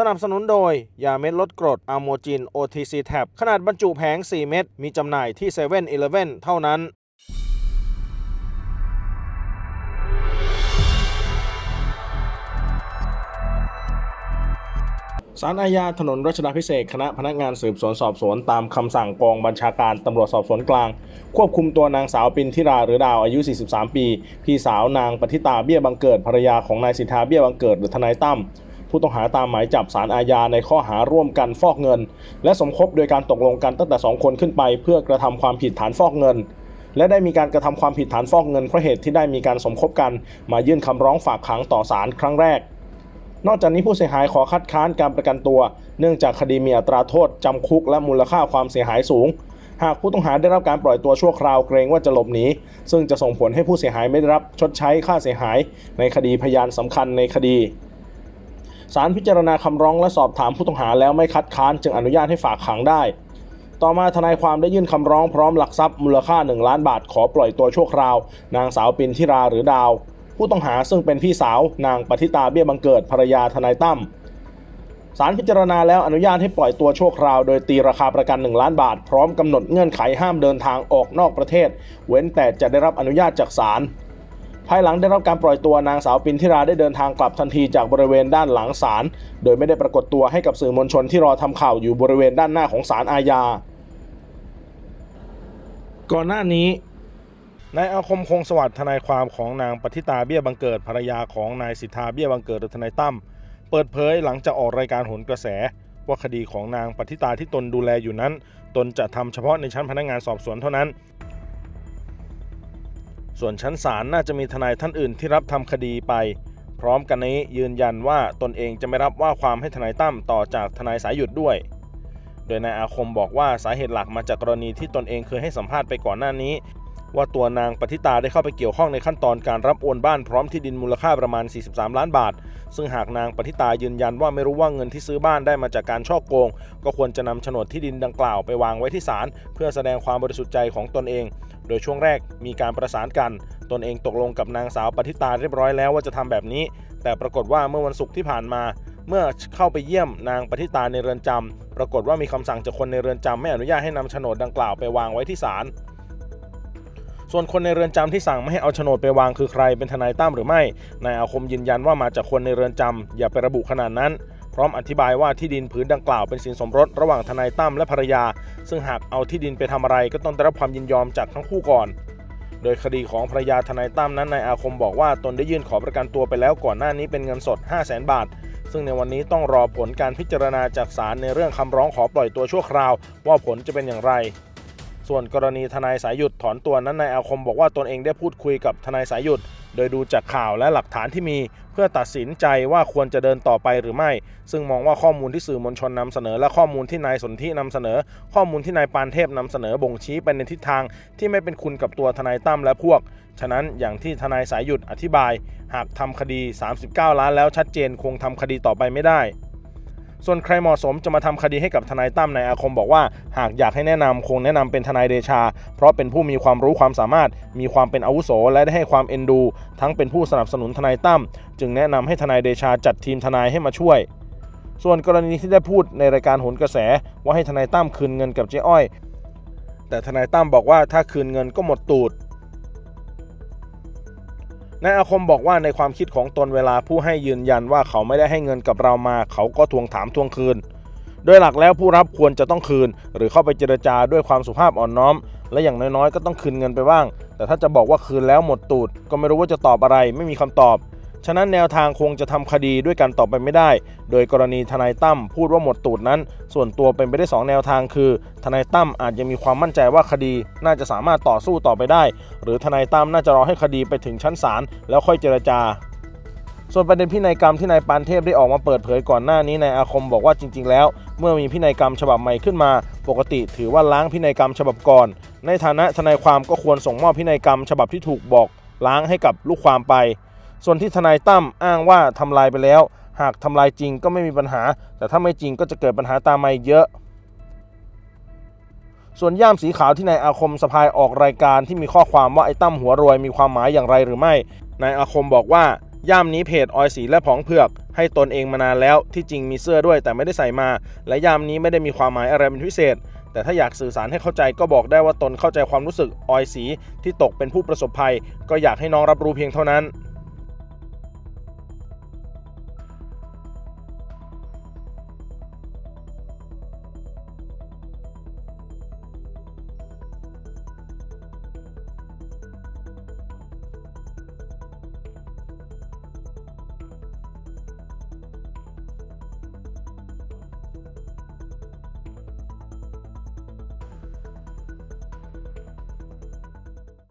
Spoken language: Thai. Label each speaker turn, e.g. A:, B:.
A: สนับสนุนโดย ยาเม็ดลดกรดอะโมจิน OTC Tab ขนาดบรรจุแผง 4 เม็ด มีจำหน่ายที่7 e เ e ่ e อเท่านั้น สารอาญาถนนรัชดาพิเศษ คณะพนักงานสืบสวนสอบสวน ตามคำสั่งกองบัญชาการตำรวจสอบสวนกลาง ควบคุมตัวนางสาวปินทิราหรือดาวอายุ 43 ปี พี่สาวนางปฏิตาเบี้ยบังเกิดภรรยาของนายสิทธาเบี้ยบังเกิดหรือทนายตั้ม ผู้ต้องหาตามหมายจับสารอาญาในข้อหาร่วมกันฟอกเงิน และสมคบโดยการตกลงกันตั้งแต่ 2 คนขึ้นไป เพื่อกระทำความผิดฐานฟอกเงิน และได้มีการกระทำความผิดฐานฟอกเงินเพราะเหตุที่ได้มีการสมคบกันมายื่นคำร้องฝากขังต่อศาลครั้งแรก นอกจากนี้ผู้เสียหายขอคัดค้านการประกันตัว เนื่องจากคดีมีอัตราโทษจำคุกและมูลค่าความเสียหายสูงหากผู้ต้องหาได้รับการปล่อยตัวชั่วคราวเกรงว่าจะหลบหนีซึ่งจะส่งผลให้ผู้เสียหายไม่ได้รับชดใช้ค่าเสียหาย ในคดีพยานสำคัญในคดี ศาลพิจารณาคำร้องและสอบถามผู้ต้องหาแล้วไม่คัดค้านจึงอนุญาตให้ฝากขังได้ ต่อมาทนายความได้ยื่นคำร้องพร้อมหลักทรัพย์มูลค่า 1 ล้านบาทขอปล่อยตัวชั่วคราว นางสาวปินทิราหรือดาว ผู้ต้องหาซึ่งเป็นพี่สาว นางปฏิตาเบี้ยบังเกิดภรรยาทนายตั้มศาลพิจารณาแล้วอนุญาตให้ปล่อยตัวชั่วคราว โดยตีราคาประกัน 1 ล้านบาท พร้อมกำหนดเงื่อนไขห้ามเดินทางออกนอกประเทศ เว้นแต่จะได้รับอนุญาตจากศาล ภายหลังได้รับการปล่อยตัวนางสาวปินทิราได้เดินทางกลับทันทีจากบริเวณด้านหลังศาลโดยไม่ได้ปรากฏตัวให้กับสื่อมวลชนที่รอทำข่าวอยู่บริเวณด้านหน้าของศาลอาญา ก่อนหน้านี้นายอาคมคงสวัสดิ์ทนายความของนางปฏิตาเบี้ยบังเกิดภรรยาของนายสิทธาเบี้ยบังเกิดหรือทนายตั้มเปิดเผยหลังจากออกรายการโหนกระแส ว่าคดีของนางปฏิตาที่ตนดูแลอยู่นั้น ตนจะทำเฉพาะในชั้นพนักงานสอบสวนเท่านั้น ส่วนชั้นศาลน่าจะมีทนายท่านอื่นที่รับทำคดีไป พร้อมกันนี้ยืนยันว่าตนเองจะไม่รับว่าความให้ทนายตั้มต่อจากทนายสายหยุดด้วย โดยนายอาคมบอกว่าสาเหตุหลักมาจากกรณีที่ตนเองเคยให้สัมภาษณ์ไปก่อนหน้านี้ ว่าตัวนางปฏิตาได้เข้าไปเกี่ยวข้องในขั้นตอนการรับโอนบ้านพร้อมที่ดินมูลค่าประมาณ 43 ล้านบาท ซึ่งหากนางปฏิตายืนยันว่าไม่รู้ว่าเงินที่ซื้อบ้านได้มาจากการช่อโกง ก็ควรจะนำโฉนดที่ดินดังกล่าวไปวางไว้ที่ศาลเพื่อแสดงความบริสุทธิ์ใจของตนเอง โดยช่วงแรกมีการประสานกัน ตนเองตกลงกับนางสาวปฏิตาเรียบร้อยแล้วว่าจะทำแบบนี้ แต่ปรากฏว่าเมื่อวันศุกร์ที่ผ่านมาเมื่อเข้าไปเยี่ยมนางปฏิตาในเรือนจำปรากฏว่ามีคำสั่งจากคนในเรือนจำไม่อนุญาตให้นำโฉนดดังกล่าวไปวางไว้ที่ศาล ส่วนคนในเรือนจำที่สั่งไม่ให้เอาโฉนดไปวางคือใครเป็นทนายตั้มหรือไม่ นายอาคมยืนยันว่ามาจากคนในเรือนจำอย่าไประบุขนาดนั้น พร้อมอธิบายว่าที่ดินผืนดังกล่าวเป็นสินสมรสระหว่างทนายตั้มและภรรยา ซึ่งหากเอาที่ดินไปทำอะไรก็ต้องได้รับความยินยอมจากทั้งคู่ก่อน โดยคดีของภรรยาทนายตั้มนั้นนายอาคมบอกว่าตนได้ยื่นขอประกันตัวไปแล้วก่อนหน้านี้เป็นเงินสด 5 0 0 0 0 0 บาทซึ่งในวันนี้ต้องรอผลการพิจารณาจากศาลในเรื่องคำร้องขอปล่อยตัวชั่วคราว ว่าผลจะเป็นอย่างไร ส่วนกรณีทนายสายหยุดถอนตัวนั้นนายอาคมบอกว่าตนเองได้พูดคุยกับทนายสายหยุด โดยดูจากข่าวและหลักฐานที่มี เพื่อตัดสินใจว่าควรจะเดินต่อไปหรือไม่ ซึ่งมองว่าข้อมูลที่สื่อมวลชนนำเสนอ และข้อมูลที่นายสนธินำเสนอ ข้อมูลที่นายปานเทพนำเสนอบ่งชี้ไปในทิศทางที่ไม่เป็นคุณกับตัวทนายตั้มและพวก ฉะนั้นอย่างที่ทนายสายหยุดอธิบาย หากทำคดี 39 ล้านแล้วชัดเจนคงทำคดีต่อไปไม่ได้ ส่วนใครเหมาะสมจะมาทำคดีให้กับทนายตั้มนายอาคมบอกว่า หากอยากให้แนะนำคงแนะนำเป็นทนายเดชา เพราะเป็นผู้มีความรู้ความสามารถ มีความเป็นอาวุโสและได้ให้ความเอ็นดู ทั้งเป็นผู้สนับสนุนทนายตั้มจึงแนะนำให้ทนายเดชาจัดทีมทนายให้มาช่วยส่วนกรณีที่ได้พูดในรายการโหนกระแส ว่าให้ทนายตั้มคืนเงินกับเจ๊อ้อย แต่ทนายตั้มบอกว่าถ้าคืนเงินก็หมดตูด นายอาคมบอกว่าในความคิดของตนเวลาผู้ให้ยืนยันว่าเขาไม่ได้ให้เงินกับเรามา เขาก็ทวงถามทวงคืน โดยหลักแล้วผู้รับควรจะต้องคืน หรือเข้าไปเจรจาด้วยความสุภาพอ่อนน้อม และอย่างน้อยๆ ก็ต้องคืนเงินไปบ้าง แต่ถ้าจะบอกว่าคืนแล้วหมดตูด ก็ไม่รู้ว่าจะตอบอะไร ไม่มีคำตอบ ฉะนั้นแนวทางคงจะทำคดีด้วยกันต่อไปไม่ได้ โดยกรณีทนายตั้มพูดว่าหมดตูดนั้น ส่วนตัวเป็นไปได้สองแนวทางคือ ทนายตั้มอาจจะมีความมั่นใจว่าคดีน่าจะสามารถต่อสู้ต่อไปได้ หรือทนายตั้มน่าจะรอให้คดีไปถึงชั้นศาลแล้วค่อยเจรจาส่วนประเด็นพินัยกรรมที่นายปานเทพได้ออกมาเปิดเผยก่อนหน้านี้นายอาคมบอกว่าจริง ๆ แล้ว เมื่อมีพินัยกรรมฉบับใหม่ขึ้นมา ปกติถือว่าล้างพินัยกรรมฉบับก่อน ในฐานะทนายความก็ควรส่งมอบพินัยกรรม ฉบับที่ถูกบอกล้างให้กับลูกความไป ส่วนที่ทนายตั้มอ้างว่าทำลายไปแล้ว หากทำลายจริงก็ไม่มีปัญหา แต่ถ้าไม่จริงก็จะเกิดปัญหาตามมาเยอะ ส่วนย่ามสีขาวที่นายอาคมสะพายออกรายการที่มีข้อความว่าไอ้ตั้มหัวรวยมีความหมายอย่างไรหรือไม่นายอาคมบอกว่าย่ามนี้เพจออยสีและผองเผือก ให้ตนเองมานานแล้วที่จริงมีเสื้อด้วยแต่ไม่ได้ใส่มา และย่ามนี้ไม่ได้มีความหมายอะไรเป็นพิเศษ แต่ถ้าอยากสื่อสารให้เข้าใจก็บอกได้ว่าตนเข้าใจความรู้สึกออยสีที่ตกเป็นผู้ประสบภัย ก็อยากให้น้องรับรู้เพียงเท่านั้น